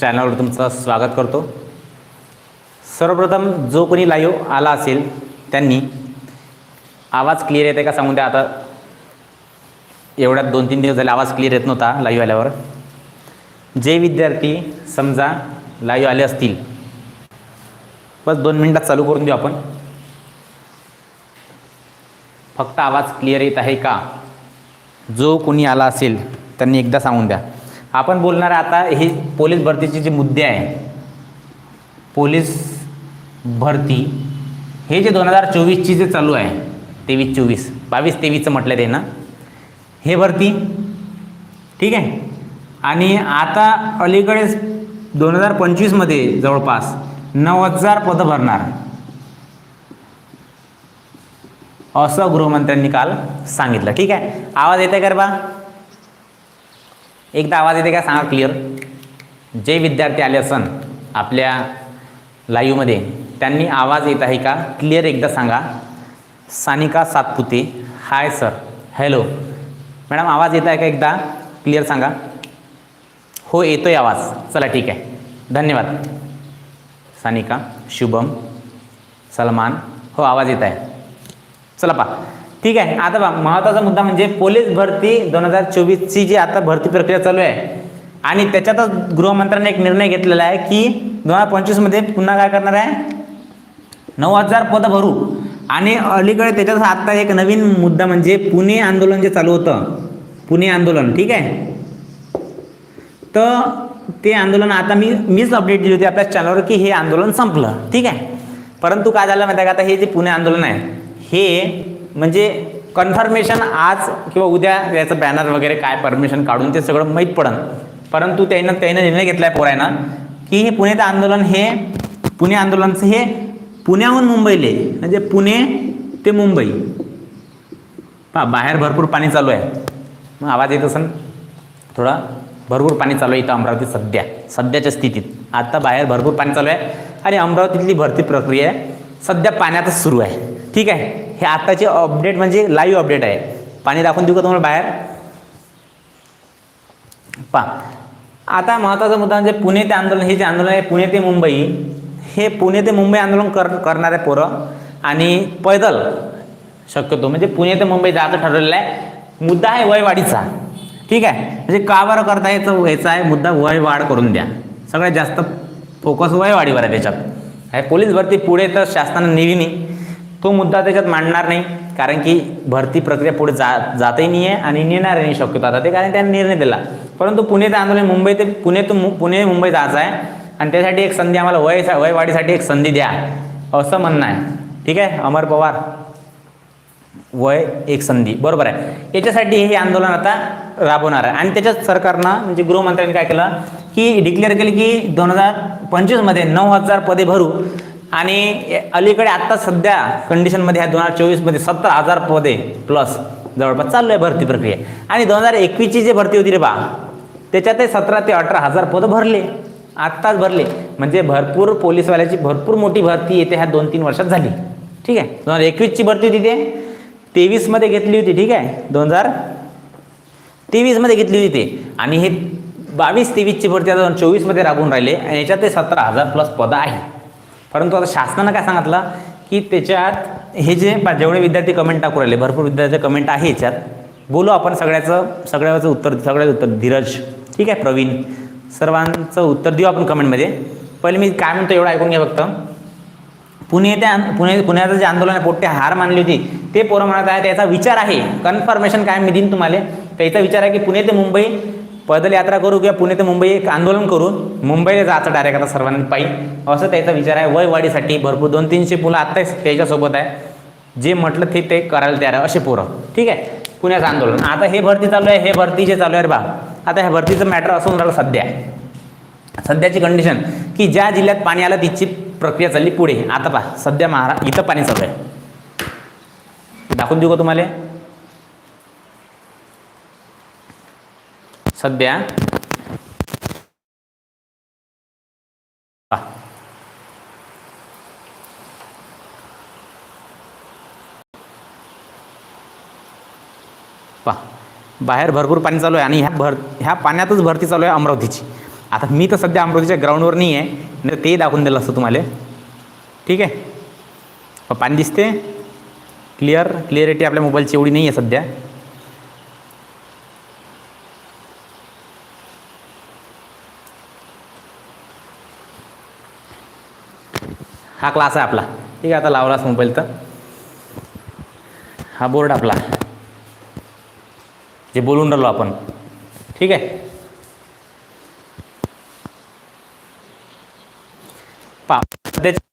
चॅनलवर तुमचं स्वागत करतो. सर्वप्रथम जो कोणी लाईव्ह आला असेल त्यांनी आवाज क्लिअर येते का सांगून द्या. आता एवढ्यात दोन तीन दिवस झाले आवाज क्लिअर येत नव्हता लाईव्ह आल्यावर. जे विद्यार्थी समजा लाईव्ह आले असतील बस दोन मिनटात चालू करून देऊ आपण. फक्त आवाज क्लिअर येत आहे का? जो कोणी आला असेल त्यांनी एकदा सांगून द्या. आपण बोलणार आता हे पोलीस भरतीचे जे मुद्दे आहे पोलीस भरती हे जे दोन हजार चोवीसची जे चालू आहे तेवीस चोवीस बावीस तेवीसचं म्हटलं ते ना हे भरती ठीक आहे? आणि आता अलीकडेच दोन हजार पंचवीसमध्ये जवळपास नऊ हजार पदं भरणार. असं गृहमंत्र्यांनी काल सांगितलं ठीक आहे? आवाज येते का बा? एकदा आवाज येते का? सांगा क्लिअर जे विद्यार्थी आले असन आपल्या लाईव्हमध्ये त्यांनी आवाज येत आहे का? क्लिअर एकदा सांगा. Sanika Satpute. Hi sir hello madam आवाज येत आहे का एकदा? क्लिअर सांगा. हो येतोय आवाज. चला ठीक आहे. धन्यवाद. सानिका शुभम सलमान. हो आवाज येत आहे. चला पा ठीक आहे आता बघा महत्त्वाचा मुद्दा म्हणजे पोलीस भरती दोन हजार चोवीसची जी आता भरती प्रक्रिया चालू आहे आणि त्याच्यातच गृहमंत्र्यांनी एक निर्णय घेतलेला आहे की दोन हजार पंचवीसमध्ये पुन्हा काय करणार आहे? नऊ हजार पदं भरू. आणि अलीकडे त्याच्यात आत्ता एक नवीन मुद्दा म्हणजे पुणे आंदोलन जे चालू होतं पुणे आंदोलन ठीक आहे? तर ते आंदोलन आता मी मीच अपडेट दिली होती आपल्या चॅनलवर की हे आंदोलन संपलं ठीक आहे? परंतु काय झालं माहिती आहे का? आता हे जे पुणे आंदोलन आहे हे म्हणजे कन्फर्मेशन आज किंवा उद्या याचं बॅनर वगैरे काय परमिशन काढून ते सगळं माहीत पडन. परंतु त्यानं त्यानं निर्णय घेतला आहे पोरायनं की हे पुण्याचं आंदोलन हे पुणे आंदोलनचं हे पुण्याहून मुंबईले म्हणजे पुणे ते मुंबई. पा बाहेर भरपूर पाणी चालू आहे. मग आवाज येत असेल थोडा. भरपूर पाणी चालू आहे इथं अमरावती सध्या सध्याच्या स्थितीत. आता बाहेर भरपूर पाणी चालू आहे आणि अमरावतीतली भरती प्रक्रिया सध्या पाण्यातच सुरू आहे. ठीक आहे. हे आत्ताचे अपडेट म्हणजे लाईव्ह अपडेट आहे. पाणी दाखवून देऊ का तुम्हाला बाहेर? पा आता महत्त्वाचा मुद्दा म्हणजे पुणे ते आंदोलन हे जे आंदोलन आहे पुणे ते मुंबई हे पुणे ते मुंबई आंदोलन कर करणारे पोरं आणि पैदल शक्यतो म्हणजे पुणे ते मुंबई जायचं ठरवलेलं आहे. मुद्दा आहे वयवाढीचा. ठीक आहे. म्हणजे का बरं करता याचं व्हायचा आहे? मुद्दा वय वाढ करून द्या. सगळ्यात जास्त फोकस वयवाढीवर आहे त्याच्यात. आहे पोलीस भरती पुढे तर शासनानं नेली नाही. तो मुद्दा त्याच्यात मांडणार नाही कारण की भरती प्रक्रिया पुढे जा जातही नाही आहे आणि नेणार नाही शक्यतो. आता ते कारण त्यांनी निर्णय दिला. परंतु पुणे ते आंदोलन मुंबई ते पुणे ते मु- पुणे मुंबई जायचं आहे आणि त्यासाठी एक संधी आम्हाला वय वयवाढीसाठी एक संधी द्या असं म्हणणं आहे. ठीक आहे? अमर पवार. वय एक संधी. बरोबर आहे. याच्यासाठी हे आंदोलन आता राबवणार आहे. आणि त्याच्यात सरकारनं म्हणजे गृहमंत्र्यांनी काय केलं की डिक्लेअर केलं की दोन हजार पंचवीसमध्ये नऊ हजार पदे भरू आणि अलीकडे आत्ता सध्या कंडिशनमध्ये ह्या दोन हजार चोवीसमध्ये सत्तर हजार पदे प्लस जवळपास चालू आहे भरती प्रक्रिया. आणि दोन हजार एकवीसची जी भरती होती रे बा त्याच्यात सतरा ते अठरा हजार पदं भरले. आत्ताच भरले. म्हणजे भरपूर पोलीसवाल्याची भरपूर मोठी भरती येते ह्या दोन तीन वर्षात झाली. ठीक आहे? दोन हजार एकवीसची भरती होती ते. तेवीसमध्ये घेतली होती ठीक आहे? दोन हजार तेवीसमध्ये घेतली होती ते. आणि हे बावीस तेवीसची भरती आता दोन चोवीसमध्ये राबून राहिले. आणि याच्यात ते सतरा हजार प्लस पदं आहे. परंतु आता शासनानं काय सांगितलं? की त्याच्यात हे जे जेवढे विद्यार्थी कमेंट टाकू राहिले भरपूर विद्यार्थी कमेंट आहे याच्यात. बोलू आपण सगळ्याचं सगळ्याचं उत्तर सगळ्याचं उत्तर. धीरज. ठीक आहे प्रवीण. सर्वांचं उत्तर देऊ आपण कमेंटमध्ये पहिले मी काय म्हणतो एवढं ऐकून घ्या फक्त. पुणे त्या पुणे पुण्याचं जे आंदोलन आहे पोट्टे हार मानली होती ते पोरं म्हणत आहे त्याचा विचार आहे. कन्फर्मेशन काय मी देईन तुम्हाला. त्याचा विचार आहे की पुणे ते मुंबई पैदल यात्रा करू किंवा पुणे ते मुंबई एक आंदोलन करू मुंबईला जायचं डायरेक्ट आता सर्वांनी पायी. असं त्याचा विचार आहे. वयवाढीसाठी भरपूर दोन तीनशे मुलं आत्ताच त्याच्यासोबत आहे. जे म्हटलं ते ते करायला तयार आहे असे पोरं. ठीक आहे? पुण्याचं आंदोलन. आता हे भरती चालू आहे हे भरती जे चालू आहे रे बा. आता ह्या भरतीचं मॅटर असून राहिलं सध्या. सध्याची कंडिशन की ज्या जिल्ह्यात पाणी आलं तिची प्रक्रिया चालली पुढे. आता पहा सध्या महारा इथं पाणी चालू आहे. दाखवून देऊ का तुम्हाला? सध्या? पहा. बाहेर भरपूर पाणी चालू आहे आणि ह्या भर ह्या पाण्यातच भरती चालू आहे अमरावतीची. आता मी तर सध्या अमरावतीच्या ग्राउंडवर नाही आहे. नाही तेही दाखवून दिलं असतं तुम्हाला. ठीक आहे? पाणी दिसते क्लिअर क्लिअरिटी आपल्या मोबाईलची एवढी नाही आहे सध्या. हा क्लास आहे आपला. ठीक आहे आता लावलाच मोबाईल तर. हा बोर्ड आपला. जे बोलून राहिलो आपण. ठीक आहे? पा सध्याच्या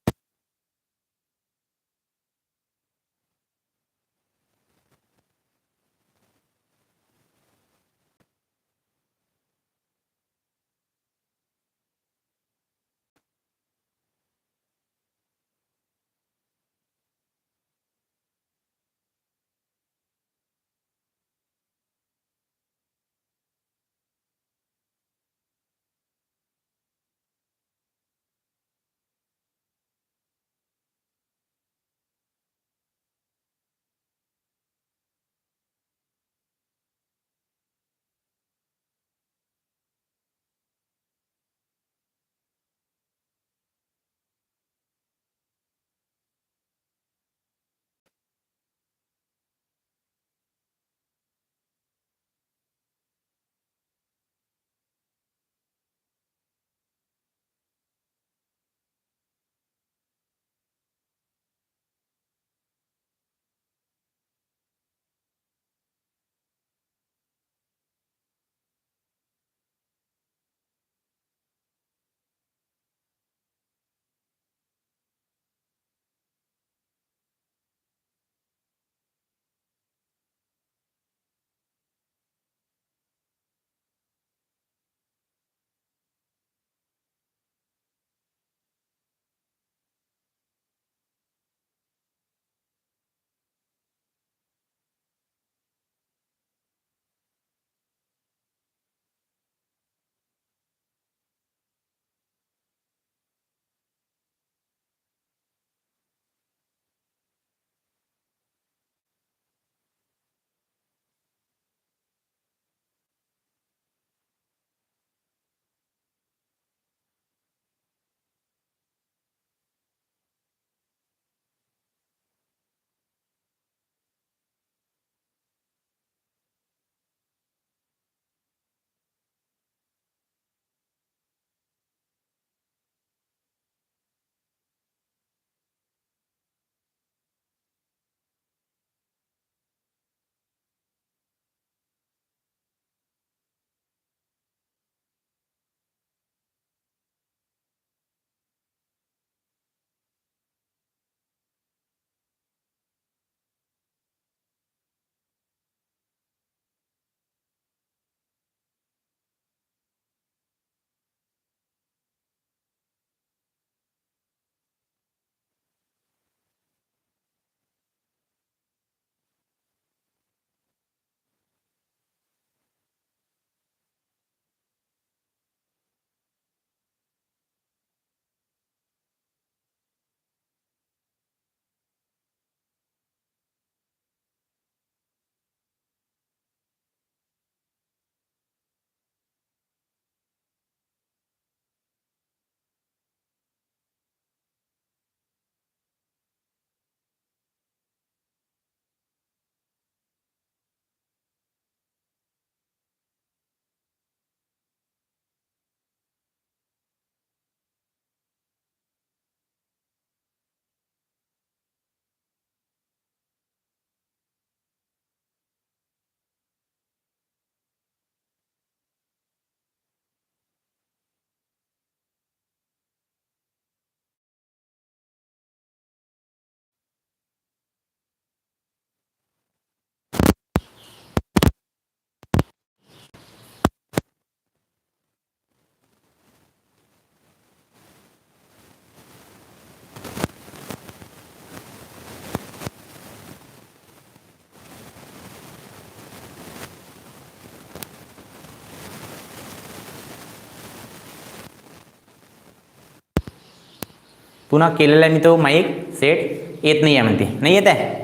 पुन्हा केलेला मी तो माईक सेट येत नाही आहे म्हणते. नाही येत आहे?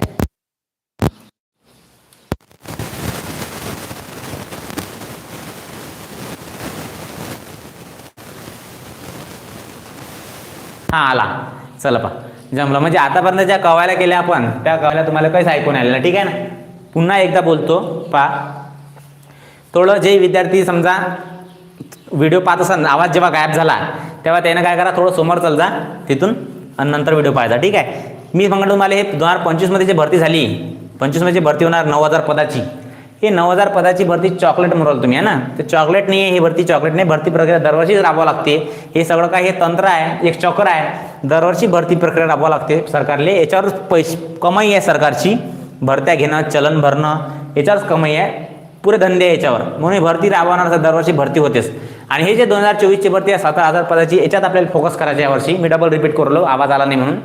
हा आला. चला पा जमलं. म्हणजे आतापर्यंत ज्या कवायला केल्या आपण त्या कवायला तुम्हाला काहीच ऐकून आलेलं. ठीक आहे ना? पुन्हा एकदा बोलतो. पा थोडं जे विद्यार्थी समजा व्हिडिओ पाहत असाल आवाज जेव्हा गायब झाला तेव्हा त्यानं काय करा थोडं समोर चल जा तिथून आणि नंतर व्हिडिओ पाहायचा. ठीक आहे? मी सांगतो तुम्हाला हे दोन हजार पंचवीसमध्ये जी भरती झाली पंचवीसमध्ये जी भरती होणार नऊ हजार पदाची हे नऊ हजार पदाची भरती चॉकलेट म्हणून तुम्ही आहे ना? ते चॉकलेट नाही आहे ही भरती चॉकलेट नाही भरती प्रक्रिया दरवर्षीच राबवावं लागते. हे सगळं काय हे तंत्र आहे एक चक्र आहे. दरवर्षी भरती प्रक्रिया राबवावं लागते सरकारले. याच्यावर पैसे कमाई आहे सरकारची. भरत्या घेणं चलन भरणं याच्यावरच कमाई आहे. पुरे धंदे आहे याच्यावर. म्हणून भरती राबवणार तर दरवर्षी भरती होतेच. आणि हे जे दोन हजार चोवीसची भरती आहे सतरा हजार पदाची याच्यात आपल्याला फोकस करायची यावर्षी. मी डबल रिपीट करलो आवाज आला नाही म्हणून.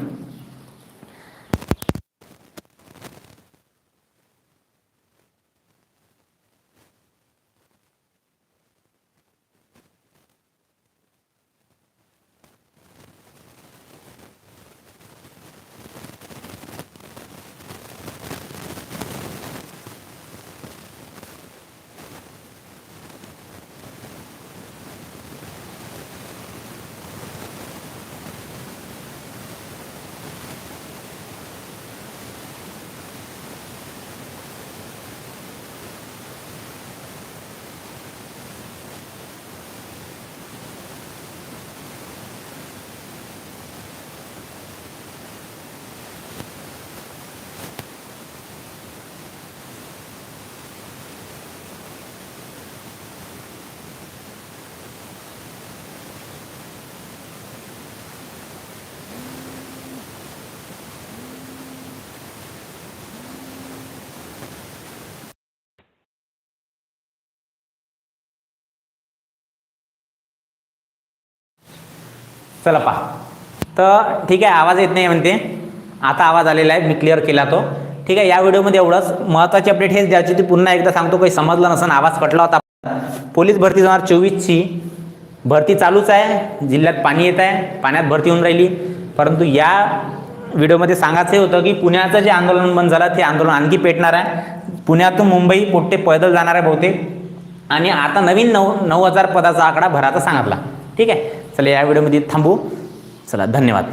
चला पहा. तर ठीक आहे आवाज येत नाही म्हणते. आता आवाज आलेला आहे मी क्लिअर केला तो. ठीक आहे या व्हिडिओमध्ये एवढंच. महत्त्वाची अपडेट हेच द्यायची ती पुन्हा एकदा सांगतो काही समजलं नसेल आवाज कटला होता. पोलीस भरती दोन हजार चोवीसची. भरती चालूच आहे. जिल्ह्यात पाणी येत आहे. पाण्यात भरती होऊन राहिली. परंतु या व्हिडिओमध्ये सांगायचं हे होतं की पुण्याचं जे आंदोलन बंद झालं ते आंदोलन आणखी पेटणार आहे. पुण्यातून मुंबई पोट्टे पैदल जाणार आहे बहुतेक. आणि आता नवीन नऊ नऊ हजार पदाचा आकडा भराचा सांगितला. ठीक आहे. चला या व्हिडिओमध्ये थांबू. चला धन्यवाद.